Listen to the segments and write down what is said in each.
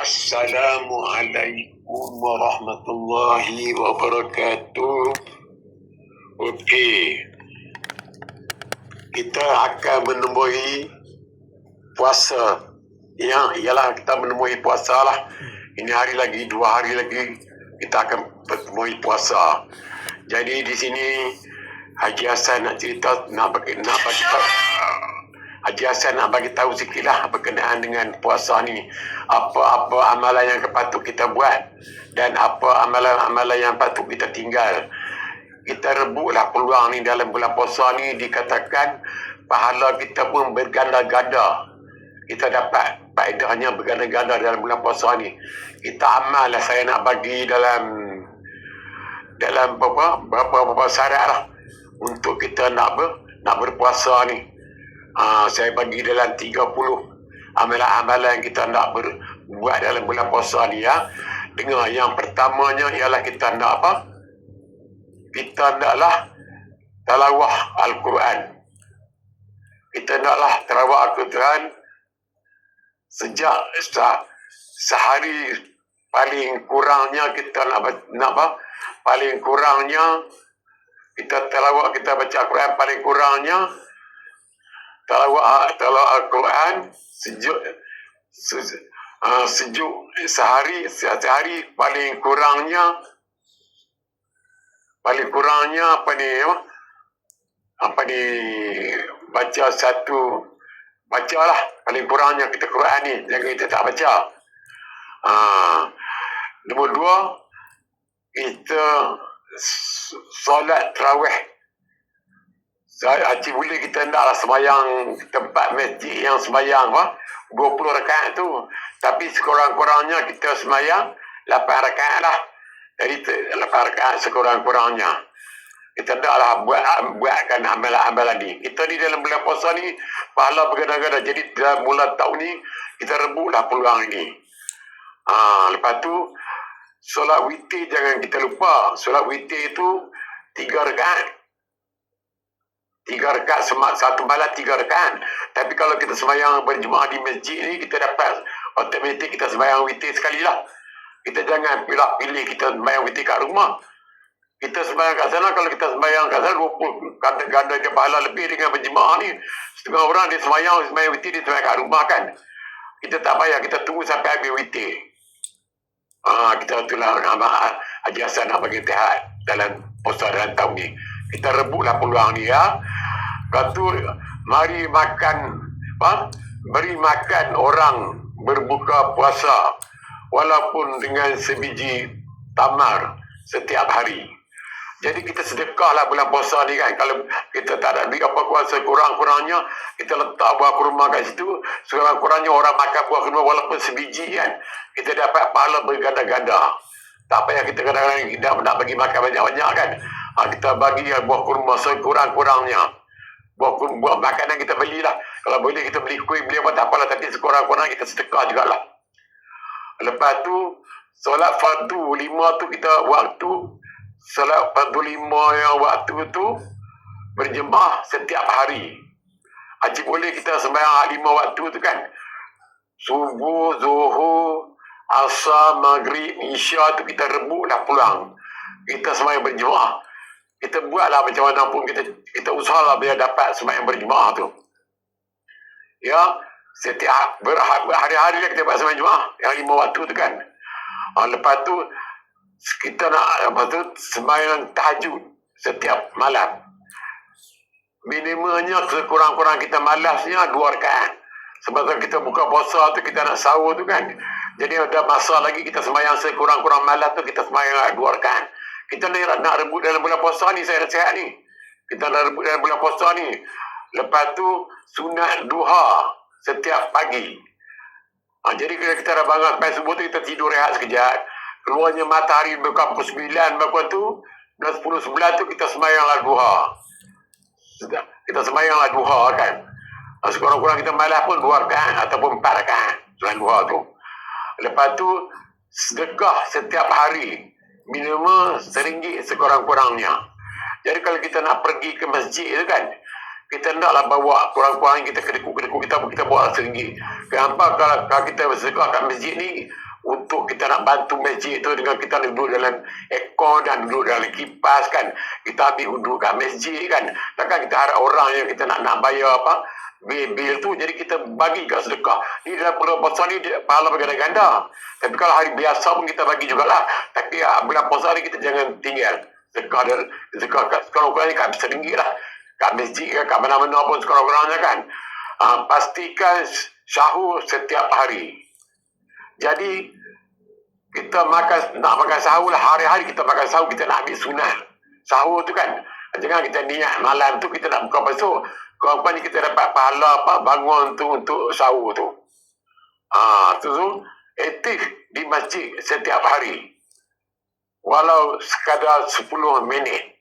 Assalamualaikum warahmatullahi wabarakatuh. Okey. Kita akan menemui puasa. Yang ialah kita menemui puasa lah. Ini hari lagi, dua hari lagi kita akan menemui puasa. Jadi di sini Haji Hassan nak cerita nak bagi nak bagi Haji Hassan nak bagi tahu sikit lah berkenaan dengan puasa ni. Apa-apa amalan yang patut kita buat dan apa amalan-amalan yang patut kita tinggal. Kita rebutlah peluang ni dalam bulan puasa ni dikatakan pahala kita pun berganda-ganda. Kita dapat faedahnya berganda-ganda dalam bulan puasa ni. Kita amal lah saya nak bagi dalam dalam berapa berapa berapa syarat lah untuk kita nak ber, nak berpuasa ni. Ha, saya bagi dalam 30 amalan-amalan yang kita nak ber, buat dalam bulan puasa ni ya. Dengar yang pertamanya ialah kita nak apa? Kita naklah talawah Al-Quran. Kita naklah talawah Al-Quran sejak sehari paling kurangnya kita nak nak apa? Paling kurangnya kita talawah kita baca Al-Quran paling kurangnya talawah talawah Al-Quran sejuk sejuk, uh, sejuk sehari sehari paling kurangnya paling kurangnya apa ni apa ni baca satu bacalah paling kurangnya kita Quran ni jangan kita tak baca. Uh, nombor dua kita solat terawih haji boleh kita hendaklah sembahyang tempat masjid yang sembahyang apa? 20 rakaat tu. Tapi sekurang-kurangnya kita sembahyang 8 rakaat lah. Jadi 8 rakaat sekurang-kurangnya. Kita hendaklah buat buatkan amalan-amalan ni. Kita di dalam bulan puasa ni pahala bergada-gada. Jadi dalam bulan tahun ni kita rebutlah peluang ini. Ha, lepas tu solat witir jangan kita lupa. Solat witir itu tiga rakaat tiga rakaat semak satu malam tiga rakaat tapi kalau kita sembahyang berjemaah di masjid ni kita dapat otomatik kita sembahyang witir sekali lah kita jangan pilih pilih kita sembahyang witir kat rumah. Kita sembahyang kat sana kalau kita sembahyang kat sana 20 ganda ganda je pahala lebih dengan berjemaah ni. Setengah orang dia sembahyang sembahyang witir dia sembahyang kat rumah kan. Kita tak payah kita tunggu sampai habis witir Ah, kita itulah nama Haji Hassan nak bagi tihat dalam dalam tahun ni. Kita rebutlah peluang ni ya. Kata mari makan apa? Beri makan orang berbuka puasa walaupun dengan sebiji tamar setiap hari. Jadi kita sedekahlah bulan puasa ni kan. Kalau kita tak ada duit apa kuasa kurang-kurangnya, kita letak buah kurma kat situ. Kurang-kurangnya orang makan buah kurma walaupun sebiji kan. Kita dapat pahala berganda-ganda. Tak payah kita kadang-kadang tidak nak bagi makan banyak-banyak kan. Ha, kita bagi buah kurma sekurang-kurangnya buat, buat makanan kita belilah. Kalau boleh kita beli kuih, beli apa tak apalah. Tapi sekurang-kurang kita sedekah jugalah. Lepas tu, solat fardu lima tu kita waktu. Solat fardu lima yang waktu tu berjemaah setiap hari. Haji boleh kita sembahyang lima waktu tu kan. Subuh, zuhur, asar, maghrib, isya tu kita rebut dah pulang. Kita sembahyang berjemaah kita buatlah macam mana pun kita kita usahalah biar dapat sembahyang berjemaah tu. Ya, setiap berhari-hari kita buat sembahyang jemaah yang lima waktu tu kan. Ha, lepas tu kita nak apa tu sembahyang tahajud setiap malam. Minimumnya sekurang-kurang kita malasnya dua rakaat. Sebab kita buka puasa tu kita nak sahur tu kan. Jadi ada masa lagi kita sembahyang sekurang-kurang malam tu kita sembahyang dua rakaat. Kita nak, nak rebut dalam bulan puasa ni saya nasihat ni. Kita nak rebut dalam bulan puasa ni. Lepas tu sunat duha setiap pagi. Ha, jadi kalau kita dah bangun sampai subuh tu kita tidur rehat sekejap. Keluarnya matahari buka pukul 9 bakal tu. Dan 10 sebelah tu kita semayanglah duha. Kita semayanglah duha kan. Ha, sekurang-kurang kita malah pun dua kan ataupun empat kan. Selain duha tu. Lepas tu sedekah setiap hari minimum seringgit sekurang-kurangnya. Jadi kalau kita nak pergi ke masjid tu kan, kita naklah bawa kurang-kurang kita kedekut-kedekut kita kita bawa seringgit. Kenapa kalau, kalau kita bersedekah kat masjid ni, untuk kita nak bantu masjid tu dengan kita duduk dalam ekor dan duduk dalam kipas kan kita ambil duduk kat masjid kan takkan kita harap orang yang kita nak nak bayar apa bil-bil tu jadi kita bagi kat sedekah. Ni dalam bulan puasa ni pahala berganda-ganda tapi kalau hari biasa pun kita bagi jugalah. Tapi uh, bulan puasa ni kita jangan tinggal. Sedekah dan sedekah kat sekurang-kurangnya kat seringgit lah. Kat masjid kat mana-mana pun sekurang-kurangnya kan. Uh, pastikan sahur setiap hari. Jadi kita makan nak makan sahur lah. Hari-hari kita makan sahur kita nak ambil sunat sahur tu kan jangan kita niat malam tu kita nak buka besok kau ni kita dapat pahala apa bangun tu untuk sahur tu. Ah tu tu. Aktif di masjid setiap hari. Walau sekadar 10 minit.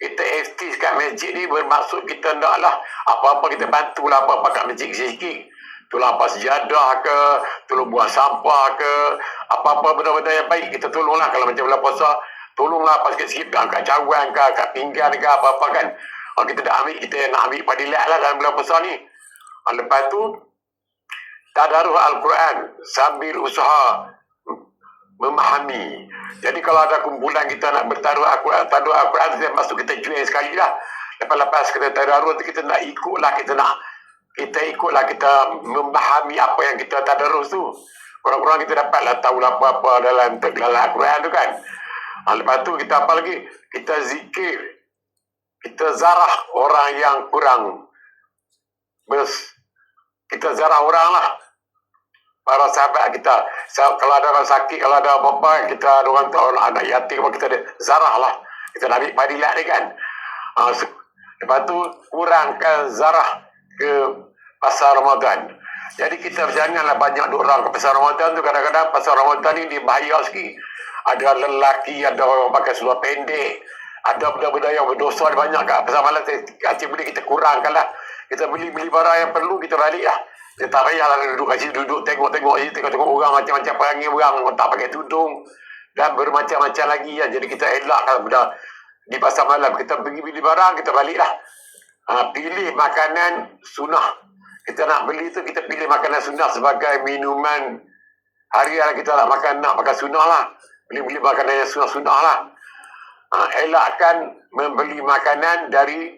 Kita aktif kat masjid ni bermaksud kita naklah apa-apa kita bantulah apa-apa kat masjid sikit tolong apa sejadah ke, tolong buang sampah ke, apa-apa benda-benda yang baik kita tolonglah. Kalau macam bulan puasa, tolonglah apa sikit-sikit angkat cawan ke, angkat pinggan ke, apa-apa kan. Kalau kita dah ambil, kita nak ambil padilat lah dalam bulan puasa ni. Lepas tu, tadaruh Al-Quran sambil usaha memahami. Jadi kalau ada kumpulan kita nak bertaruh Al-Quran, taruh Al-Quran, kita masuk kita join sekali lah. Lepas-lepas kita taruh, kita nak ikut lah, kita nak kita ikutlah kita memahami apa yang kita tadarus tu. Kurang-kurang kita dapatlah tahu apa-apa dalam dalam Al-Quran tu kan. Ha, lepas tu kita apa lagi? Kita zikir. Kita zarah orang yang kurang. Bes. Kita zarah orang lah. Para sahabat kita. Kalau ada orang sakit, kalau ada apa-apa, kita ada orang tahu anak yatim, kita ada zarah lah. Kita nak ambil padilat ni kan. Ha, lepas tu kurangkan zarah ke pasar Ramadan. Jadi kita janganlah banyak orang ke pasar Ramadan tu kadang-kadang pasar Ramadan ni dia bahaya sikit. Ada lelaki, ada orang pakai seluar pendek, ada benda-benda yang berdosa banyak kat pasar malam Acik boleh kita kurangkan lah. Kita beli-beli barang yang perlu kita balik lah. Kita tak payahlah duduk sini duduk tengok-tengok je tengok-tengok orang macam-macam perangai orang tak pakai tudung dan bermacam-macam lagi ya. Jadi kita elakkan benda di pasar malam kita pergi beli barang kita balik lah. Ha, pilih makanan sunnah kita nak beli tu kita pilih makanan sunnah sebagai minuman harian kita nak makan nak makan sunnah lah beli-beli makanan yang sunnah-sunnah lah ha, elakkan membeli makanan dari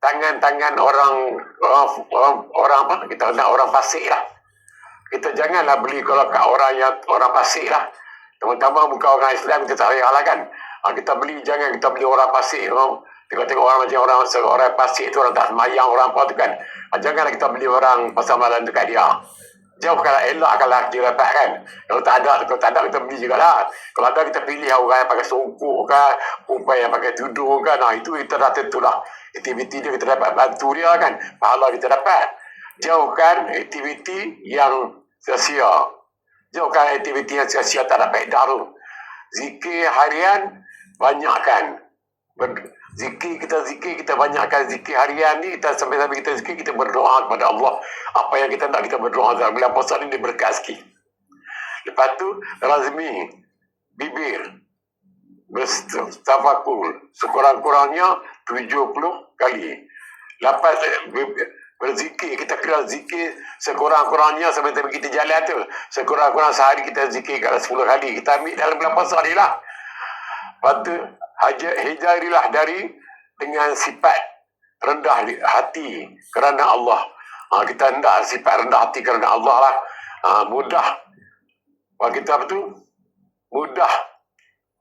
tangan-tangan orang, orang orang orang apa? Kita nak orang pasik lah. Kita janganlah beli kalau kat orang yang orang pasik lah. Teman-teman bukan orang Islam kita tak payah lah kan? Ha, kita beli jangan kita beli orang pasik orang tengok-tengok orang macam orang orang pasik tu orang tak semayang orang apa tu kan? Ah, janganlah kita beli orang pasal malam dekat dia. Jauh kalau elok kalau dia dapat kan. Kalau tak ada, kalau tak ada kita beli juga lah. Kalau ada kita pilih orang yang pakai songkok ke, perempuan yang pakai tudung kan. Nah, itu kita dah tentulah. Aktiviti dia kita dapat bantu dia kan. Pahala kita dapat. Jauhkan aktiviti yang sia-sia. Jauhkan aktiviti yang sia-sia tak dapat daru. Zikir harian, banyakkan. Zikir kita zikir, kita banyakkan zikir harian ni, kita sampai-sampai kita zikir, kita berdoa kepada Allah. Apa yang kita nak, kita berdoa. Bila puasa ni, dia berkat sikit. Lepas tu, razmi, bibir, berstafakul, sekurang-kurangnya 70 kali. Lepas berzikir, kita kira zikir sekurang-kurangnya sampai sampai kita jalan tu. Sekurang-kurang sehari kita zikir kalau 10 kali. Kita ambil dalam bulan puasa ni lah. Lepas tu, hijarilah dari dengan sifat rendah hati kerana Allah. Ha, kita hendak sifat rendah hati kerana Allah lah. Ha, mudah. Kalau kita apa tu? Mudah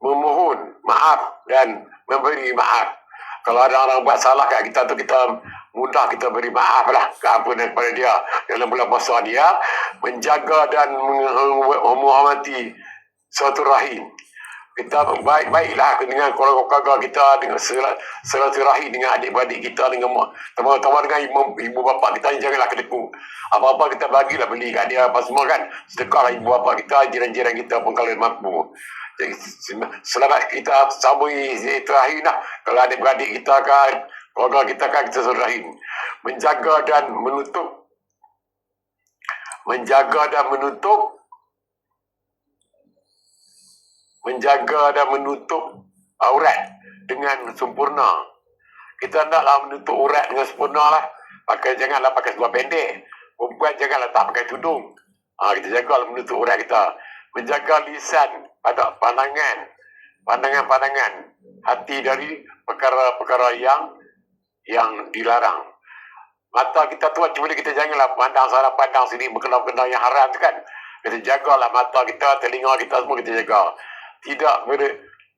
memohon maaf dan memberi maaf. Kalau ada orang buat salah kat kita tu, kita mudah kita beri maaf lah keampunan kepada dia. Dalam bulan puasa dia, menjaga dan menghormati suatu rahim kita baik-baiklah dengan keluarga-keluarga kita dengan silaturahim dengan adik-beradik kita dengan teman-teman dengan ibu, ibu bapa kita janganlah kedeku apa-apa kita bagilah beli kat dia apa semua kan. Sedekahlah ibu bapa kita jiran-jiran kita pun kalau mampu. Selamat kita sambung silaturahim lah. Kalau adik-beradik kita kan keluarga kita kan kita silaturahim. Menjaga dan menutup. Menjaga dan menutup menjaga dan menutup aurat dengan sempurna. Kita hendaklah menutup aurat dengan sempurna lah. Pakai, janganlah pakai seluar pendek. Perempuan janganlah tak pakai tudung. Ha, kita jaga menutup orang kita. Menjaga lisan pada pandangan. Pandangan-pandangan. Hati dari perkara-perkara yang yang dilarang. Mata kita tu cuma kita janganlah pandang sana pandang sini berkenal-kenal yang haram tu kan. Kita jagalah mata kita, telinga kita semua kita jaga. Tidak ber,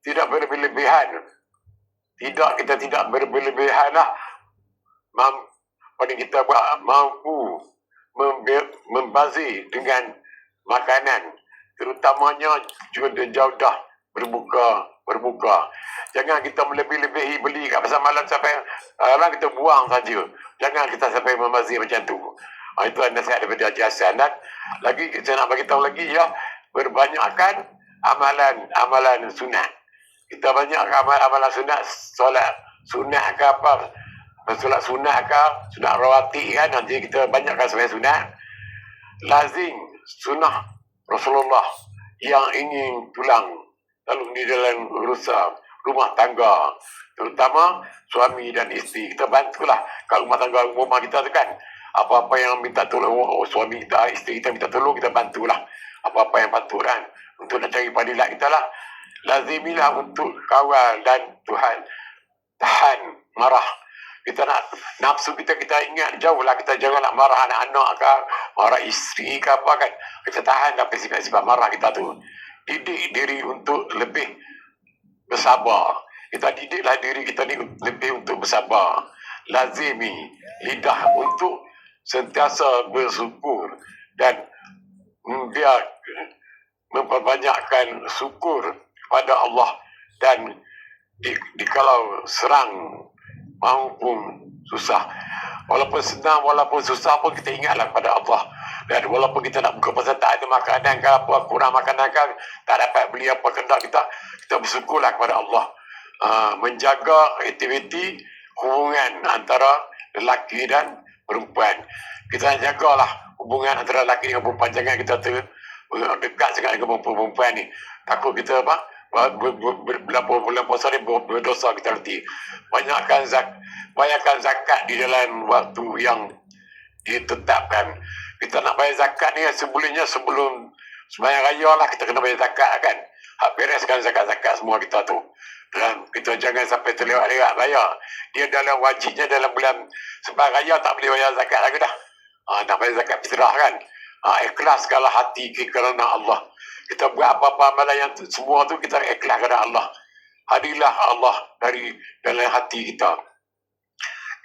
tidak berlebihan. Tidak kita tidak berlebihan lah. Mam, pada kita buat mampu membazir dengan makanan. Terutamanya juga jauh berbuka berbuka. Jangan kita melebih-lebihi beli kat pasar malam sampai orang kita buang saja. Jangan kita sampai membazir macam tu. Ha, itu nasihat daripada Haji Hassan. Dan lagi saya nak bagi tahu lagi ya berbanyakkan amalan amalan sunat kita banyak amalan amalan sunat solat sunat ke apa? Solat sunat ke sunat rawati kan? Nanti kita banyakkan sebagai sunat lazim sunnah Rasulullah yang ingin tulang lalu di dalam urusan rumah tangga. Terutama suami dan isteri. Kita bantulah kalau rumah tangga rumah kita tu kan. Apa-apa yang minta tolong oh, suami kita isteri kita minta tolong kita bantulah apa-apa yang patut kan? Untuk nak cari padilat kita lah. Lazimilah untuk kawal dan Tuhan tahan marah. Kita nak nafsu kita kita ingat jauh lah. Kita jangan nak marah anak-anak ke marah isteri ke apa kan. Kita tahan tapi sifat-sifat marah kita tu. Didik diri untuk lebih bersabar. Kita didiklah diri kita ni lebih untuk bersabar. Lazimi lidah untuk sentiasa bersyukur dan biar memperbanyakkan syukur kepada Allah dan di, di kalau serang maupun susah. Walaupun senang, walaupun susah pun kita ingatlah kepada Allah. Dan walaupun kita nak buka pasal tak ada makanan ke apa, kurang makanan ke, tak dapat beli apa kendak kita, kita bersyukurlah kepada Allah. Uh, menjaga aktiviti hubungan antara lelaki dan perempuan. Kita jagalah hubungan antara lelaki dengan perempuan. Jangan kita ter, dekat sangat dengan perempuan ni. Takut kita apa? bulan puasa ni berdosa kita nanti. Banyakkan zak, banyakkan zakat di dalam waktu yang ditetapkan. Kita nak bayar zakat ni sebelumnya sebelum sembahyang raya lah kita kena bayar zakat kan. Hak bereskan zakat-zakat semua kita tu. Dan kita jangan sampai terlewat-lewat bayar. Dia dalam wajibnya dalam bulan sembahyang raya tak boleh bayar zakat lagi dah. Ha, nak bayar zakat fitrah kan. Ha, ikhlaskanlah hati kerana Allah kita buat apa-apa amalan yang semua tu kita ikhlas kepada Allah. Hadilah Allah dari dalam hati kita.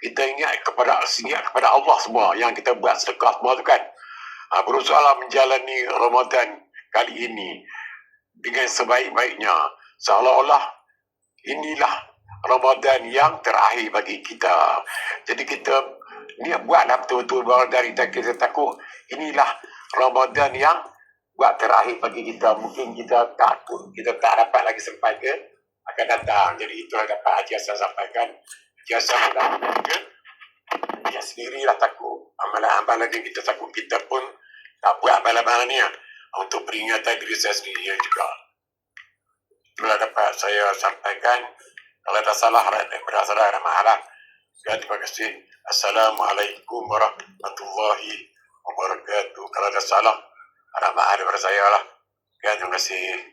Kita ingat kepada ingat kepada Allah semua yang kita buat sedekah semua tu kan. Ha, berusaha menjalani Ramadan kali ini dengan sebaik-baiknya. Seolah-olah inilah Ramadan yang terakhir bagi kita. Jadi kita ni buatlah betul-betul dari takut takut. Inilah Ramadan yang buat terakhir bagi kita. Mungkin kita takut kita tak dapat lagi sampai ke akan datang. Jadi itulah dapat Haji Hassan sampaikan. Haji Hassan ke dia sendirilah takut. Amalan-amalan yang kita takut kita pun tak buat amalan-amalan ni untuk peringatan diri saya sendiri juga. Itulah dapat saya sampaikan kalau ada salah daripada salah ada masalah dan terima kasih. Assalamualaikum warahmatullahi wabarakatuh. Kalau ada salah ada pada saya lah. Ya, terima kasih.